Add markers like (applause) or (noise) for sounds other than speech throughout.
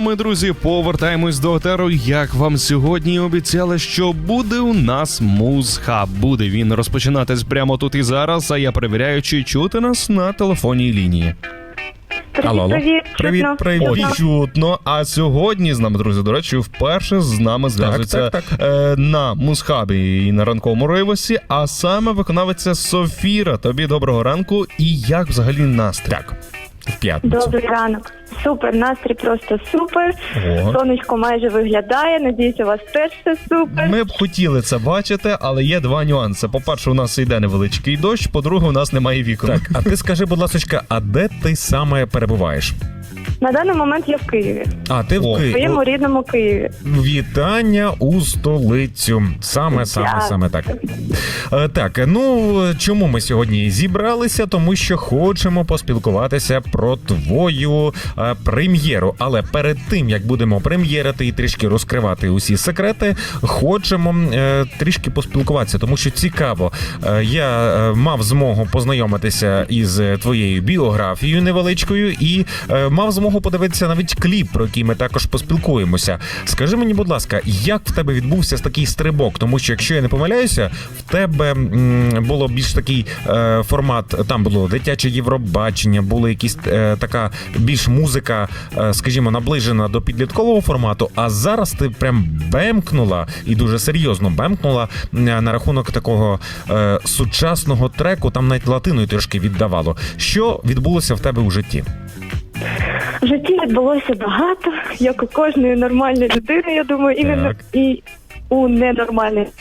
а ми, друзі, повертаємось до етеру. Як вам сьогодні обіцяли, що буде у нас музхаб. Буде він розпочинатись прямо тут і зараз. А я перевіряю, чи чути нас на телефонній лінії. Привіт, Алло, алло. привіт, Привіт, чутно. привіт. О, Чутно. А сьогодні з нами, друзі, до речі, вперше з нами зв'язується так, Е, на музхабі і на ранковому рейвосі, а саме виконавиця Софіра. Тобі доброго ранку. І як взагалі настрій? Так, п'ятницю. Добрий ранок. Супер, настрій просто супер. О. Сонечко майже виглядає. Надіюсь, у вас теж все супер. Ми б хотіли це бачити, але є два нюанси. По-перше, у нас йде невеличкий дощ, по-друге, у нас немає вікон. Так, а ти скажи, будь ласка, а де ти саме перебуваєш? На даний момент я в Києві, А ти О. в в Києві. своєму рідному Києві. Вітання у столицю. Саме, саме, саме так. Е, Так, ну чому ми сьогодні зібралися? Тому що хочемо поспілкуватися про твою е, прем'єру. Але перед тим як будемо прем'єрити і трішки розкривати усі секрети, хочемо е, трішки поспілкуватися, тому що цікаво. Е, я е, мав змогу познайомитися із твоєю біографією невеличкою і е, мав змогу подивитися навіть кліп, про який ми також поспілкуємося. Скажи мені, будь ласка, як в тебе відбувся такий стрибок? Тому що, якщо я не помиляюся, в тебе м, було більш такий е, формат. Там було дитяче Євробачення, було якісь е, така більш музика, е, скажімо, наближена до підліткового формату. А зараз ти прям бемкнула і дуже серйозно бемкнула на рахунок такого е, сучасного треку. Там навіть латиною трошки віддавало. Що відбулося в тебе у житті? В житті відбулося багато, як у кожної нормальної людини, я думаю, і, не, і у ненормальної. (laughs)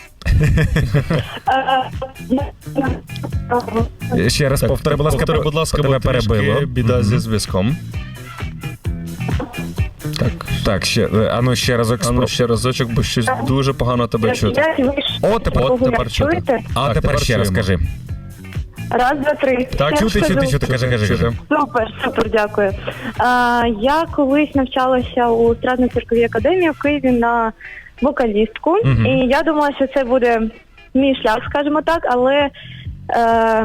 Е, Ще раз повтори, будь ласка, повтори, будь ласка, тебе бо трішки перебило. біда зі зв'язком. Так, Так, ще е, ану ще разок а ну ще разочок, бо щось дуже погано тебе чути. я вийшла. О, тепер, От тепер чути. А Так, тепер тепер ще раз чуємо. скажи. Раз, два, три. Так, Я Чути, чути, чути, кажи, кажи, кажи. Супер, супер, дякую. А, я колись навчалася у Страдно-цирковій академії в Києві на вокалістку, Мгм. і я думала, що це буде мій шлях, скажімо так, але е,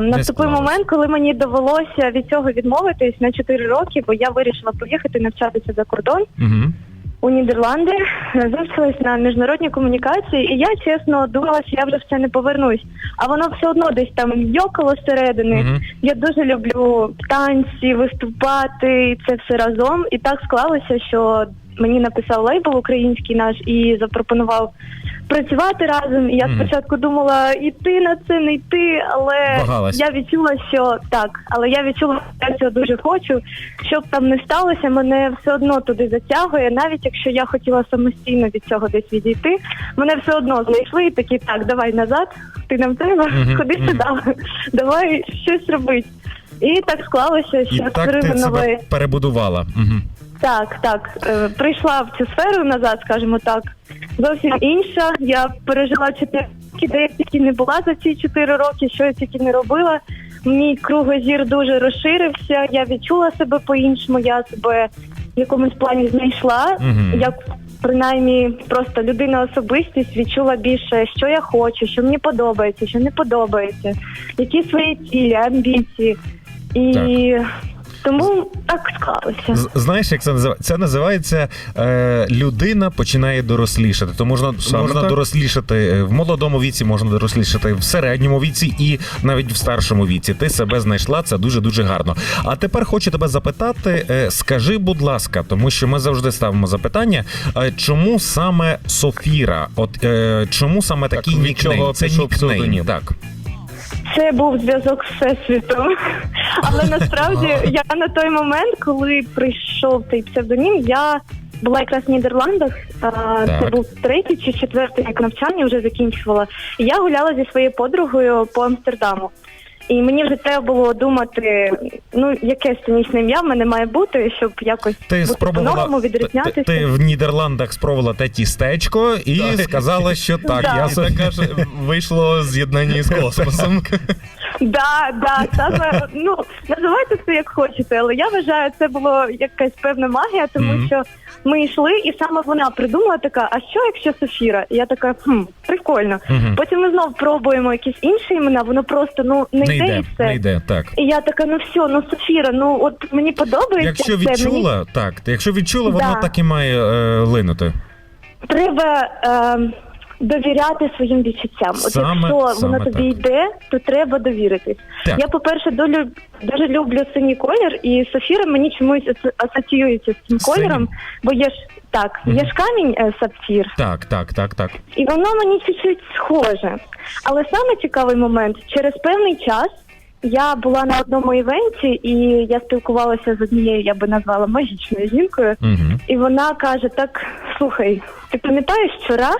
наступив склалось. момент, коли мені довелося від цього відмовитись на 4 роки, бо я вирішила поїхати навчатися за кордон Угу. У Нідерланди, вивчилась на міжнародні комунікації, і я чесно думала, що я вже в це не повернусь. А воно все одно десь там йокало зсередини. -hmm. Я дуже люблю танці, виступати, і це все разом. І так склалося, що мені написав лейбл український наш і запропонував працювати разом. І я Мгм. спочатку думала йти на це, не йти, але Вагалась. я відчула, що так, але я відчула, що я цього дуже хочу. Що б там не сталося, мене все одно туди затягує. Навіть якщо я хотіла самостійно від цього десь відійти, мене все одно знайшли і такі, так, давай назад, ти нам треба, Мгм, (laughs) ходи мгм. сюди, давай щось робити. І так склалося, І що так ти створили новий. себе перебудувала. Угу. Так, так. Е, прийшла в цю сферу назад, скажімо так. Зовсім інша. Я пережила чотири роки, де я тільки не була за ці чотири роки, що я тільки не робила. Мій кругозір дуже розширився. Я відчула себе по-іншому. Я себе в якомусь плані знайшла. Мгм. Як принаймні просто людина особистість відчула більше, що я хочу, що мені подобається, що не подобається, які свої цілі, амбіції. І тому так склалося. Знаєш, як це називається? Це називається е, людина починає дорослішати. То можна, Саме можна так. дорослішати е, в молодому віці, можна дорослішати в середньому віці і навіть в старшому віці. Ти себе знайшла, це дуже дуже гарно. А тепер хочу тебе запитати: е, скажи, будь ласка, тому що ми завжди ставимо запитання, е, чому саме Софіра? От е, чому саме Так, такий від нікнейм? Це нікнейм. псевдонім? Так. Це був зв'язок з всесвітом. (laughs) Але насправді я на той момент, коли прийшов цей псевдонім, я була якраз в Нідерландах. а, Це був третій чи четвертий як навчання, вже закінчувала. І я гуляла зі своєю подругою по Амстердаму. І мені вже треба було думати, ну яке сценічне ім'я в мене має бути, щоб якось Ти бути спробувала по-новому ти, відрізнятися. ти в Нідерландах спробувала те тістечко і Так. сказала, що так, Да. я така ж вийшло з'єднання із космосом. Да, да, саме ну називайте це як хочете, але я вважаю, це було якась певна магія, тому що ми йшли, і саме вона придумала така: а що якщо Софіра? І я така, хм, прикольно. Мгм. Потім ми знов пробуємо якісь інші імена, воно просто ну не, Не йде йде, і все. не йде, так. І я така, ну все, ну Софіра, ну от мені подобається. Якщо це, мені відчула, так, якщо відчула, воно Да. так і має е, линути. треба. Е, Довіряти своїм відчуттям. От Саме- якщо саме воно тобі так. йде, то треба довіритись. Так. Я, по-перше, долю, дуже люблю синій колір, і Софіра мені чомусь асо- асоціюється з цим З кольором, бо є ж так, Мгм. є ж камінь е, сапфір, Так, так, так, так. і воно мені чуть-чуть схоже. Але саме цікавий момент, через певний час я була на одному івенті, і я спілкувалася з однією, я би назвала магічною жінкою. Угу. І вона каже: так, слухай, ти пам'ятаєш, що Ра,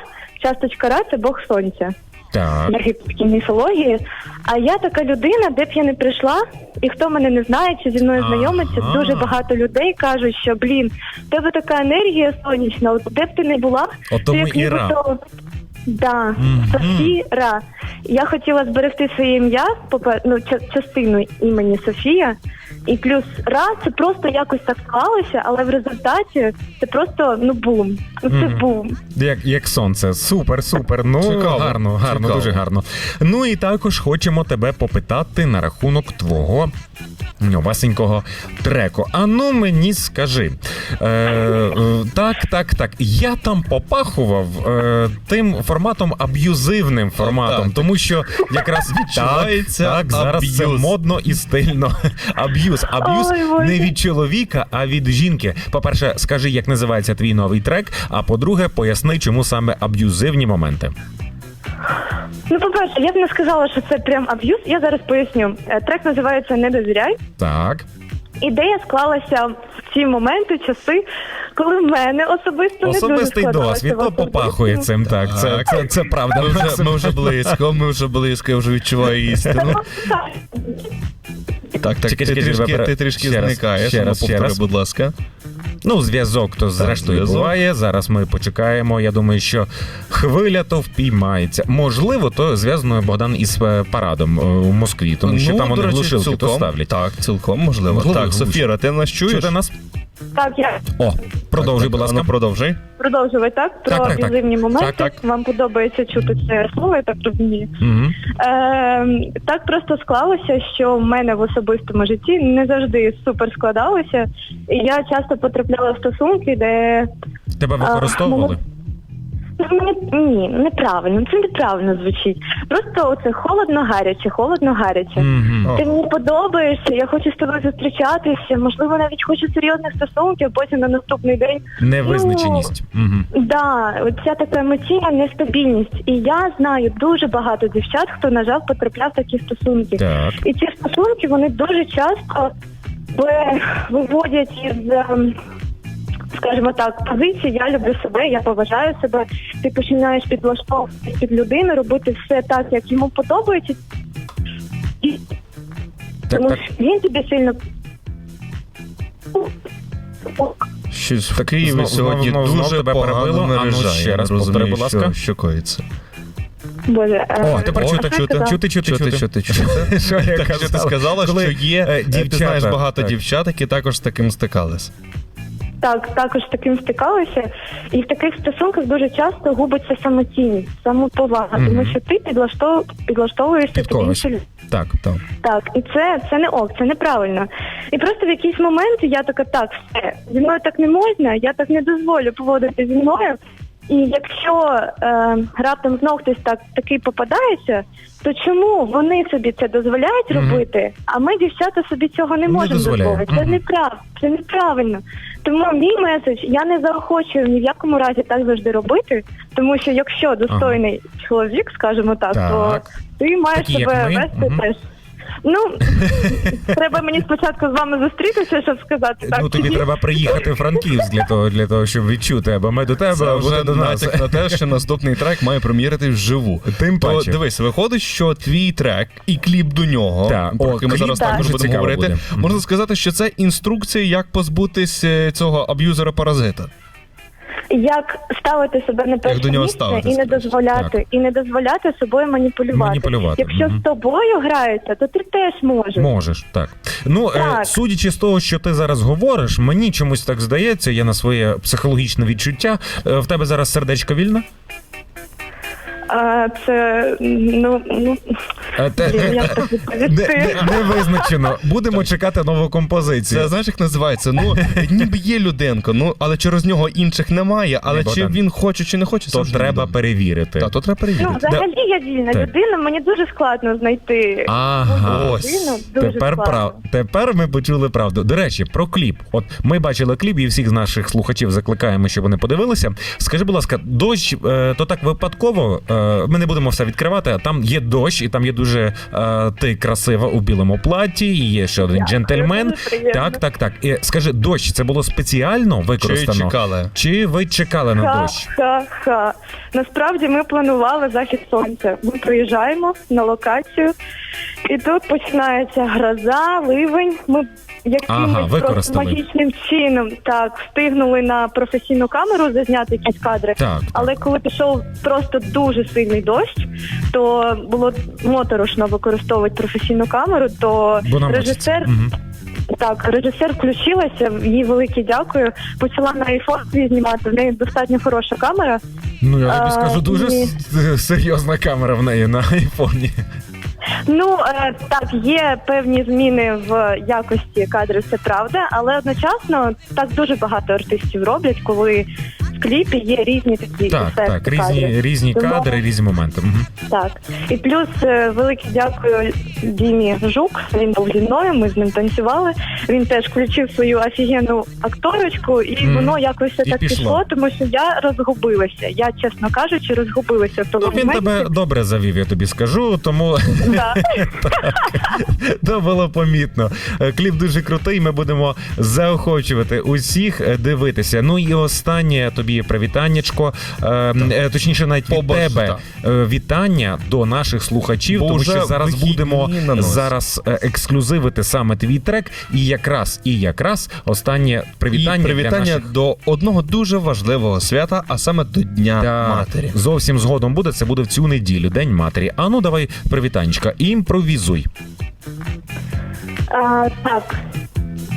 часточка Ра це Бог Сонця Так. в єгипетській міфології. А я така людина, де б я не прийшла, і хто мене не знає, чи зі мною Ага. знайомиться, дуже багато людей кажуть, що блін, в тебе така енергія сонячна, от де б ти не була, От ти тому як і Ра. нібито- Да, Мгм. Софіра. Я хотіла зберегти своє ім'я, попе- ну, ча- частину імені Софія. І плюс Ра це просто якось так склалося, але в результаті це просто ну бум. Ну це Мгм. бум. Як, як сонце, супер, супер. Ну Цікаво, гарно, гарно, цікаво. дуже гарно. Ну і також хочемо тебе попитати на рахунок твого новасенького треку. А ну мені скажи. Е, е, так, так, так. Я там попахував е, тим форматом аб'юзивним форматом, так. тому що якраз (laughs) Відчувається так, так, зараз це аб'юз. модно і стильно. (laughs) Аб'юз. Аб'юз Ой, не від чоловіка, а від жінки. По-перше, скажи, як називається твій новий трек. А по-друге, поясни, чому саме аб'юзивні моменти. Ну, по-перше, я б не сказала, що це прям аб'юз. Я зараз поясню. Е, Трек називається Не довіряй. Так. Ідея склалася в ті моменти, часи, коли в мене особисто не дуже Особистий досвід, то попахує цим. Так, це, це, це правда. Ми вже, ми вже близько, ми вже близько, я вже відчуваю істину. Так, так, Чекай, ти, чекай, трішки, ти трішки ще зникаєш. ще ну, раз, ще повтори, раз. будь ласка. Ну, зв'язок то зрештою зв'язок. буває. Зараз ми почекаємо. Я думаю, що хвиля то впіймається. Можливо, то зв'язано Богдан із е, парадом е, у Москві, тому що Ну, там вони речі, глушилки то ставлять. Так, цілком можливо. Можливо, так. Софіра, ти нас чуєш? Чути нас? Так, я О, продовжуй, Так, будь ласка. ну, продовжуй. Продовжую так про Так, так, так. аб'юзивні моменти. Так, так. Вам подобається чути це слово, я так розумію. Угу. Е, так просто склалося, що в мене в особистому житті не завжди супер складалося. І я часто потрапляла в стосунки, де Тебе використовували? Мені ні, неправильно, це неправильно звучить. Просто оце холодно гаряче, холодно гаряче. Мгм. Ти мені подобаєшся, я хочу з тобою зустрічатися, можливо, навіть хочу серйозних стосунків, а потім на наступний день. Невизначеність. Угу. Да, оця така емоційна нестабільність. І я знаю дуже багато дівчат, хто, на жаль, потрапляв в такі стосунки. Так. І ці стосунки вони дуже часто виводять із. Скажімо так, позиції я люблю себе, я поважаю себе. Ти починаєш підлаштовуватися під людину, робити все так, як йому подобається, і Так, тому так. він тобі сильно Щось в Києві Знов- сьогодні знов- знов дуже тебе погано перебило. А ну, ще раз повтори, будь ласка. Що, що коїться. Боже. О, е, тепер О, чути, а чути, чути, чути, Чути, чути. чути, (laughs) чути. Що я Так, що ти сказала, Коли, що є, е, ти знаєш багато так. дівчат, які також з таким стикались. Так, також таким стикалися. І в таких стосунках дуже часто губиться самоцінність, самоповага, Мгм. тому що ти підлаштов... підлаштовуєшся Під іншу. Так, так. Так, і це, це не ок, це неправильно. І просто в якийсь момент я така, так, все, зі мною так не можна, я так не дозволю поводити зі мною. І якщо е, раптом знов хтось так такий попадається, то чому вони собі це дозволяють Мгм. робити, а ми, дівчата, собі цього не Не можемо дозволити? Це Мгм. неправ, це неправильно. Тому мій меседж я не заохочую ні в якому разі так завжди робити, тому що якщо достойний чоловік, скажімо так, Так. то ти маєш Такі, себе вести угу. теж. Ну треба мені спочатку з вами зустрітися, щоб сказати так. Ну тобі треба приїхати в Франківськ для того, для того, щоб відчути, або ми до тебе, Це або вже ти до нас. натяк на те, що наступний трек має прем'єрити вживу. Тим То паче. дивись, виходить, що твій трек і кліп до нього, Так, про який ми кліп зараз так. також дуже будемо цікаво говорити, буде. Можна сказати, що це інструкція, як позбутись е, цього аб'юзера паразита. Як ставити себе на перше місце і не дозволяти, Так. і не дозволяти собою маніпулювати. Маніпулювати, Якщо мгм. з тобою граються, то ти теж можеш. Можеш, так. Ну, е, Так. судячи з того, що ти зараз говориш, мені чомусь так здається, я на своє психологічне відчуття. е, В тебе зараз сердечко вільне? А, це ну, ну Е, (laughs) Не, не, не визначено. Будемо чекати нову композицію. Це знаєш, як називається? Ну ніби є Люденко, ну але через нього інших немає. Але Ні, чи Богдан. він хоче, чи не хоче, То треба перевірити. Та, то треба перевірити. Ну, взагалі я вільна Так. людина, мені дуже складно знайти Ага. Ось. Дуже Тепер прав... Тепер ми почули правду. До речі, про кліп. От ми бачили кліп, і всіх з наших слухачів закликаємо, щоб вони подивилися. Скажи, будь ласка, дощ е, то так випадково. Е, ми не будемо все відкривати. а Там є дощ, і там є дуже е, ти красива у білому платі. І є ще один джентльмен. Так, так, так. І скажи, дощ це було спеціально Чи використано? чекали? Чи ви чекали на дощ? Ха-ха-ха. Насправді ми планували захід сонця. Ми приїжджаємо на локацію, і тут починається гроза, ливень. Ми якимось Ага, просто магічним чином так встигнули на професійну камеру зазняти якісь кадри. Так. Але коли пішов просто дуже сильний дощ, то було моторошно використовувати професійну камеру. То Бо режисер так, режисер включилася, їй велике дякую. Почала на свій знімати. В неї достатньо хороша камера. Ну я тобі скажу, дуже с- серйозна камера в неї на (laughs) айфоні. Ну е, так, є певні зміни в якості кадрів, це правда, але одночасно так дуже багато артистів роблять, коли в кліпі є різні такі Так, ефекти так, різні, різні Тому- кадри, різні моменти. Мгм. Так. І плюс е, велике дякую Дімі Жук. Він був зі мною, ми з ним танцювали. Він теж включив свою офігенну акторочку, і Мгм. воно якось все І так пішло. пішло, тому що я розгубилася. Я, чесно кажучи, розгубилася в тому Ну, він моменті. тебе добре завів, я тобі скажу, тому Да. (laughs) то було помітно. Е, Кліп дуже крутий. Ми будемо заохочувати усіх е, дивитися. Ну і останнє тобі привітаннячко. Е, е, Точніше, навіть від Побачу, тебе е, вітання до наших слухачів, Бо тому вже що зараз вихідні будемо на носі. зараз е, ексклюзивити саме твій трек. І якраз і якраз останнє привітання, І привітання для наших до одного дуже важливого свята, а саме до Дня Так, матері. Зовсім згодом буде. Це буде в цю неділю, День матері. А ну давай привітанечка. Імпровізуй. А, так.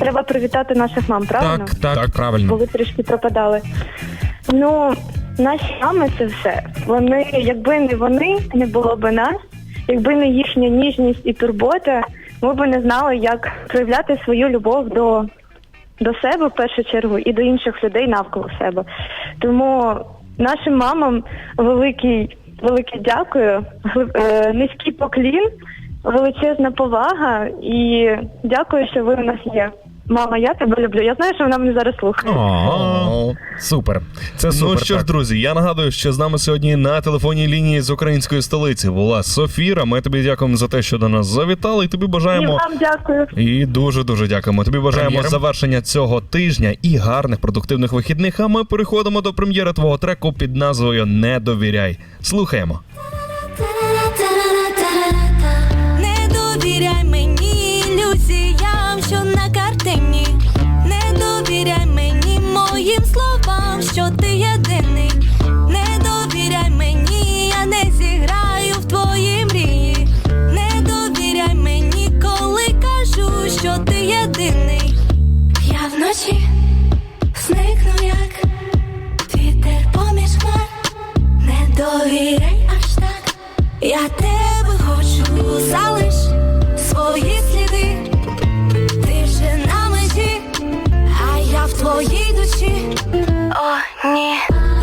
Треба привітати наших мам, правильно? Так, так, Так. Бо ви трішки пропадали. Ну, наші мами це все. Вони, якби не вони, не було б нас, якби не їхня ніжність і турбота, ми б не знали, як проявляти свою любов до, до себе в першу чергу і до інших людей навколо себе. Тому нашим мамам великий, велике дякую, глиб- е, низький поклін, величезна повага і дякую, що ви у нас є. Мама, я тебе люблю. Я знаю, що вона мене зараз слухає. О, супер. Це супер. ну що ж, так. друзі, я нагадую, що з нами сьогодні на телефонній лінії з української столиці була Софіра. Ми тобі дякуємо за те, що до нас завітали, і тобі І бажаємо. вам дякую. І дуже дуже дякуємо. Тобі бажаємо Прем'єра. завершення цього тижня і гарних продуктивних вихідних. А ми переходимо до прем'єри твого треку під назвою Не довіряй. Слухаємо. Що ти єдиний. Не довіряй мені, я не зіграю в твої мрії. Не довіряй мені, коли кажу, що ти єдиний. Я вночі зникну, як вітер поміж хмар. Не довіряй аж так. Я тебе хочу, залиш О,